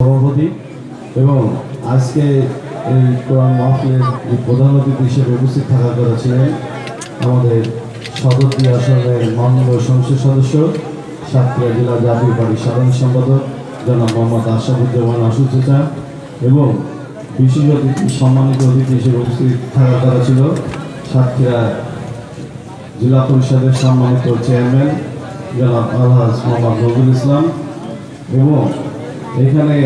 সভাপতি এবং আজকে এই কোরআন মাহফিলের প্রধান অতিথি হিসেবে উপস্থিত থাকার কথা ছিলেন আমাদের সদরটি আসনের মাননীয় সংসদ সদস্য, সাতক্ষীরা জেলা জাতীয় পার্টির সাধারণ সম্পাদক জনাব মোহাম্মদ আশরাফুজ্জামান আশু চেচা এবং বিশেষ অতিথি, সম্মানিত অতিথি হিসেবে উপস্থিত থাকার কথা ছিল সাতক্ষীরা জেলা পরিষদের সম্মানিত চেয়ারম্যান জনাব আলহাজ মোহাম্মদ নজরুল ইসলাম এবং এখানে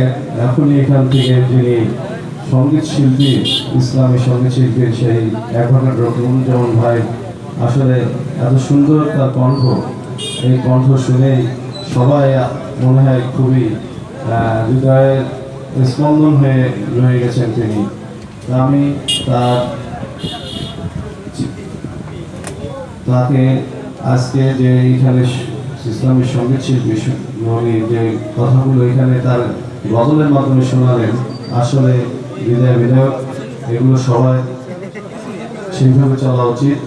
এখনই এখান থেকে যিনি সংগীত শিল্পী, ইসলামী সংগীত শিল্পীর সেই অ্যাডভোকেট রকমুজ্জামান ভাই, আসলে এত সুন্দর তার কণ্ঠ। এই কণ্ঠ শুনেই সবাই মনে হয় খুবই হৃদয়ের স্পন্দন হয়ে রয়ে গেছেন তিনি। আমি তার তাকে আজকে যে এখানে ইসলামী সংগীত শিল্পী উনি যে কথাগুলো এখানে তার গজলের মাধ্যমে শোনালেন, আসলে হৃদয় বিধায়ক, এগুলো সবাই সেইভাবে চলা উচিত।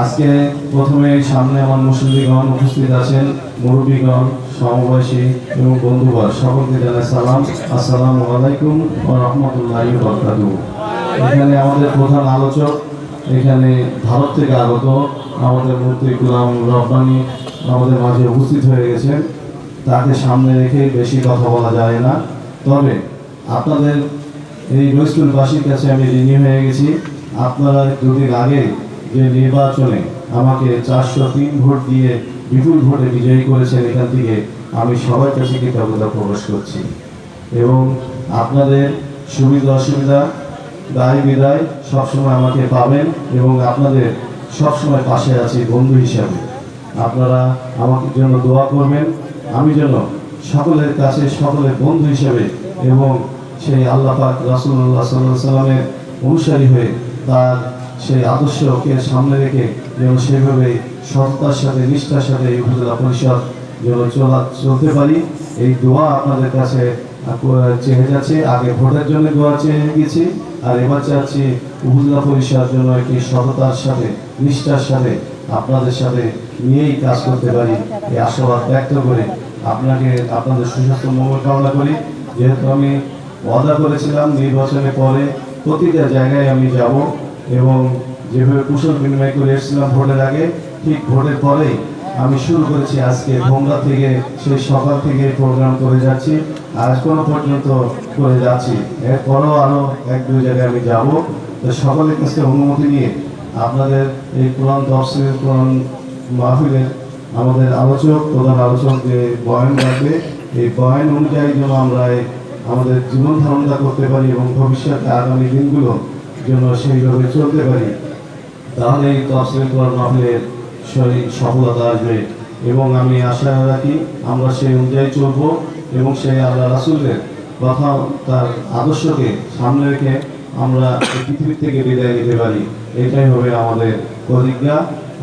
আজকে প্রথমে সামনে আমার মুসলিমগণ উপস্থিত আছেন, মুরব্বীগণ, সমবয়সী এবং বন্ধুবর সকলকে জানাই সালাম। আসসালামু আলাইকুম ও রহমতুল্লাহ বরকাতু এখানে আমাদের প্রধান আলোচক, এখানে ভারত থেকে আগত আমাদের মন্ত্রী গুলাম রব্বানি আমাদের মাঝে উপস্থিত হয়ে গেছেন। তাকে সামনে রেখে বেশি কথা বলা যায় না। তবে আপনাদের এই রইস্কুলবাসীর কাছে আমি ঋণী হয়ে গেছি। আপনারা দুদিন আগে যে নির্বাচনে আমাকে চারশো তিন ভোট দিয়ে বিপুল ভোটে বিজয়ী করেছেন, এখান থেকে আমি সবার কাছে কৃতজ্ঞতা প্রকাশ করছি। এবং আপনাদের সুবিধা অসুবিধা, দায় বিদায় সবসময় আমাকে পাবেন এবং আপনাদের সবসময় পাশে আছি বন্ধু হিসাবে। আপনারা আমাকে জন্য দোয়া করবেন। আমি যেন সকলের কাছে সকলের বন্ধু হিসেবে এবং সেই আল্লাহ পাক রাসুল্লাহ সাল্লাহ সাল্লামের অনুসারী হয়ে তার সেই আদর্শকে সামনে রেখে যেন সেভাবে সততার সাথে, নিষ্ঠার সাথে এই উপজেলা পরিষদ যেন চলা চলতে পারি। এই দোয়া আপনাদের কাছে চেয়ে যাচ্ছে। আগে ভোটের জন্য দোয়া চেয়ে গেছি আর এবার চাচ্ছি উপজেলা পরিষদ জন্য একটি সততার সাথে, নিষ্ঠার সাথে আপনাদের সাথে নিয়েই কাজ করতে পারি। এই আশাবাদ ব্যক্ত করে আপনাকে, আপনাদের সুস্বাস্থ্য মঙ্গল কামনা করি। যেহেতু আমি ওয়াদা করেছিলাম, নির্বাচনের পরে প্রতিটা জায়গায় আমি যাব এবং যেভাবে কুশল বিনিময় করে এসেছিলাম ভোটের আগে, ঠিক ভোটের পরেই আমি শুরু করেছি আজকে ভোমরা থেকে, সেই সকাল থেকে প্রোগ্রাম করে যাচ্ছি। আজ কোনো পর্যন্ত করে যাচ্ছি। এরপরও আরও এক দুই জায়গায় আমি যাব। তো সকলের কাছে অনুমতি নিয়ে আপনাদের এই কোরআন তফসিল কোরআন মাহফিলের আমাদের আলোচক, প্রধান আলোচক যে বয়ান রাখবে, এই বয়ান অনুযায়ী যেন আমরা আমাদের জীবন ধারণটা করতে পারি এবং ভবিষ্যতে আগামী দিনগুলো যেন সেইভাবে চলতে পারি, তাহলে এই তফসিল কোরআন মাহফিলের সেই সফলতা আসবে। এবং আমি আশা রাখি আমরা সেই অনুযায়ী চলবো এবং সেই আল্লাহ রাসুলের কথা, তার আদর্শকে সামনে রেখে আমরা পৃথিবী থেকে বিদায় নিতে পারি। এটাই হবে আমাদের প্রতিজ্ঞা।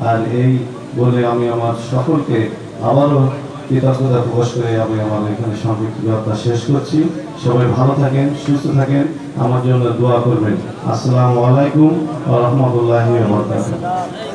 আর এই বলে আমি আমার সকলকে আবারও কৃতজ্ঞতা প্রকাশ করে আমি আমার এখানে সংক্ষিপ্ত বার্তা শেষ করছি। সবাই ভালো থাকেন, সুস্থ থাকেন। আমার জন্য দোয়া করবেন। আসসালামু আলাইকুম রহমতুল্লাহ বারাকাতুহু।